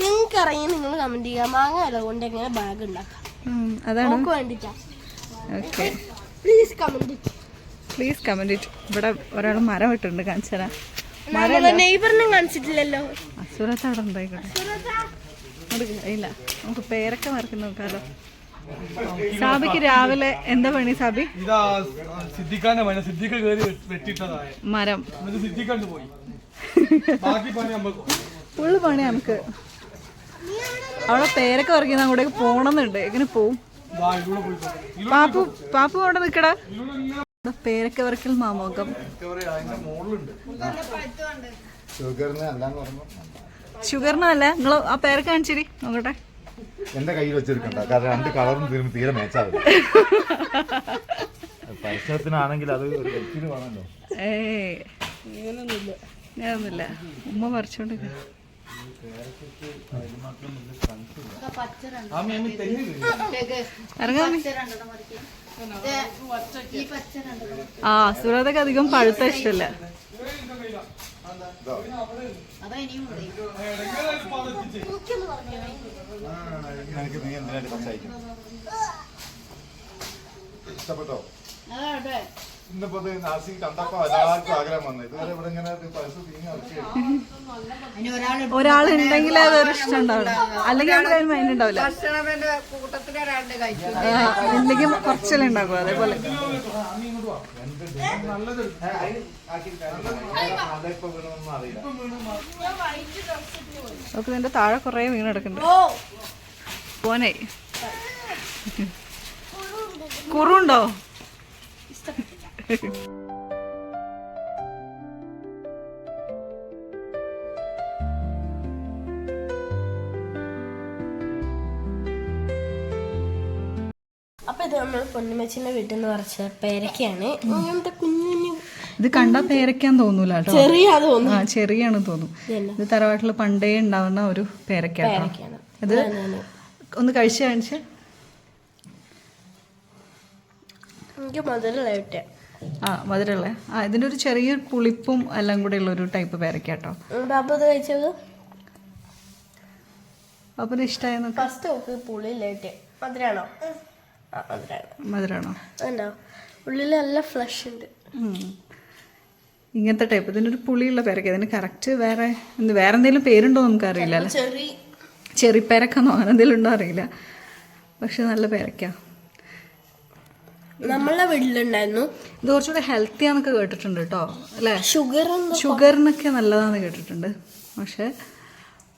നിങ്ങൾക്ക് അറിയാം നിങ്ങൾ കമന്റ് ചെയ്യുക. മാങ്ങ ഇല കൊണ്ട് എങ്ങനെ ബാഗ് ഉണ്ടാക്കാം? അതാണ്. നമുക്ക് വേണ്ടിട്ടാ. Okay. Please comment please comment it ഇവിടെ ഒരാൾ മരം ഇട്ടുണ്ട് കാണിച്ചു തരാം. നമ്മളെ നെയ്ബറിനും കാണിച്ചിട്ടില്ലല്ലോ. അസുരത്ത് അവിടെ ഉണ്ടായിക്കോട്ടെ അങ്ങോട്ട് ഇല്ല. നമുക്ക് പേരൊക്കെ മറക്കി നോക്കാലോ. സാബിക്ക് രാവിലെ എന്താ പണി സാബി? സിദ്ധിക്കാന്റെ മരം. സിദ്ദിഖണ്ട് പോയി. ഫുള്ള് പണി നമുക്ക്. അവിടെ പേരൊക്കെ പറിക്കുന്ന അങ്ങോട്ടേക്ക് പോണെന്നുണ്ട്. എങ്ങനെ പോവും? പാപ്പു പാപ്പു അവിടെ നിൽക്കടാ. പേരൊക്കെ വർക്കിൽ മാമോകം അതിന്റെ മോളിലുണ്ട് ഷുഗറിന് അല്ലാന്ന് പറഞ്ഞു ഷുഗറിനല്ല നിങ്ങൾ ആ പേരൊക്കെ കാണിച്ചിരി. നോക്കട്ടെ. എന്റെ കയ്യിൽ വെച്ചിരിക്കണ്ട. കാരണം രണ്ട് കളറും തീരും തീരെ മേച്ചാവില്ല പരിസരത്തിനാണെങ്കിൽ അത് ഒരു വ്യക്തിന് ഇങ്ങനൊന്നുമില്ല ഏയ്. ഞാനൊന്നുമില്ല. ഉമ്മ പറിച്ചോണ്ട് ആ സുഹൃത്തൊക്കെ അധികം പഴുത്ത ഇഷ്ടമല്ല സംസാരിക്കും ഇഷ്ടപ്പെട്ടോ? ഇന്നിപ്പോ ഇത് നാസിക്ക് കണ്ടപ്പോ എല്ലാവർക്കും ആഗ്രഹം വന്നു. ഇതുവരെ ഇവിടെ ഇങ്ങനെ ഒരു പൈസ തീങ്ങി കളിക്കുകയായിരുന്നു ഒരാളുണ്ടെങ്കിൽ അതൊരു ഇഷ്ടം ഉണ്ടാവില്ല. അല്ലെങ്കിൽ അവിടെ മൈൻഡ് ഉണ്ടാവില്ല. ആ, ഇല്ലെങ്കിൽ കുറച്ചല്ലേ ഉണ്ടാക്കും അതേപോലെ. നോക്ക് നിന്റെ അറിയില്ല നമുക്ക് ഇതിന്റെ താഴെ കുറെ വീണ് കിടക്കുന്നുണ്ട് പോനെ. കുറുണ്ടോ? അപ്പൊ ഇത് നമ്മൾ പൊന്നുമച്ചിന്റെ വീട്ടിൽ നിന്ന് പറിച്ച പേരക്കയാണ്. ഇങ്ങനത്തെ കുഞ്ഞു കുഞ്ഞു ഇത് കണ്ടാ പേരയ്ക്കാൻ തോന്നൂല കേട്ടോ. തോന്നുന്നു ആ ചെറിയാണ് തോന്നും. ഇത് തറവാട്ടിൽ പണ്ടേ ഉണ്ടാവുന്ന ഒരു പേരക്ക പേരക്കയാണ്. ഇത് ഒന്ന് കഴിച്ചു കാണിച്ചു. എനിക്ക് കിട്ടിയ. ആ മധുരമുള്ള. ആ ഇതിന്റെ ഒരു ചെറിയ പുളിപ്പും എല്ലാം കൂടെ ഉള്ള ഒരു ടൈപ്പ് പേരക്ക കേട്ടോ. അപ്പം കഴിച്ചത്? അപ്പൊ ഇത് ഇഷ്ടമായ ഫസ്റ്റ് നോക്ക് പുളിയില്ല കിട്ടിയ മധുരാണോ. മധുരാണ്? ഉള്ളിൽ നല്ല ഫ്ലഷ് ഉണ്ട്. ഇങ്ങനത്തെ ടൈപ്പ് ഇതിനൊരു പുളിയുള്ള പേരക്ക. ഇതിന് കറക്റ്റ് വേറെ എന്ത് വേറെ എന്തെങ്കിലും പേരുണ്ടോ നമുക്ക് അറിയില്ല ചെറി ചെറി പേരക്കെന്നോ അങ്ങനെ എന്തെങ്കിലും ഉണ്ടോ അറിയില്ല. പക്ഷെ നല്ല പേരക്ക. നമ്മളെ വീട്ടിലുണ്ടായിരുന്നു. ഇത് കുറച്ചുകൂടെ ഹെൽത്തി ആണെന്നൊക്കെ കേട്ടിട്ടുണ്ട് കേട്ടോ അല്ലേ? ഷുഗർ ഷുഗറിനൊക്കെ നല്ലതാണെന്ന് കേട്ടിട്ടുണ്ട്. പക്ഷെ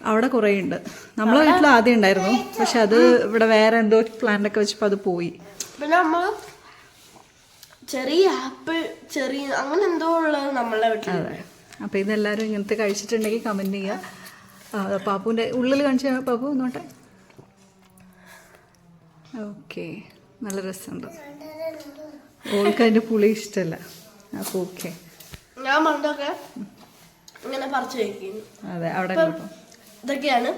അവിടെ കുറേ ഉണ്ട് നമ്മളെ വീട്ടിൽ ആദ്യം ഉണ്ടായിരുന്നു. പക്ഷെ അത് ഇവിടെ വേറെ എന്തോ പ്ലാന്റ് ഒക്കെ വെച്ചപ്പോൾ അത് പോയി. പിന്നെ നമ്മൾ ചെറിയ ആപ്പിൾ ചെറിയ അങ്ങനെ എന്തോ ഉള്ളത് നമ്മളെ വീട്ടിൽ അതെ. അപ്പോൾ ഇതെല്ലാവരും ഇങ്ങനത്തെ കഴിച്ചിട്ടുണ്ടെങ്കിൽ കമന്റ് ചെയ്യുക ആ, പാപ്പുവിന്റെ ഉള്ളിൽ കാണിച്ച പാപ്പു നോട്ടെ ഓക്കെ നല്ല രസമുണ്ട്. ഓൾക്ക് അതിന്റെ പുളി ഇഷ്ടമല്ല അപ്പോൾ ഓക്കെ. ഞാൻ പണ്ടൊക്കെ ഇങ്ങനെ പറിച്ചു വയ്ക്കുന്നു അതെ അവിടെ അപ്പം ഇതൊക്കെയാണ്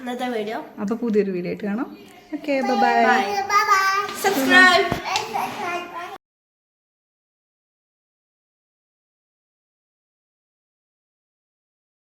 ഇന്നത്തെ വീഡിയോ. അപ്പോൾ പുതിയൊരു വീഡിയോ ആയിട്ട് കാണാം. Okay bye. സബ്സ്ക്രൈബ്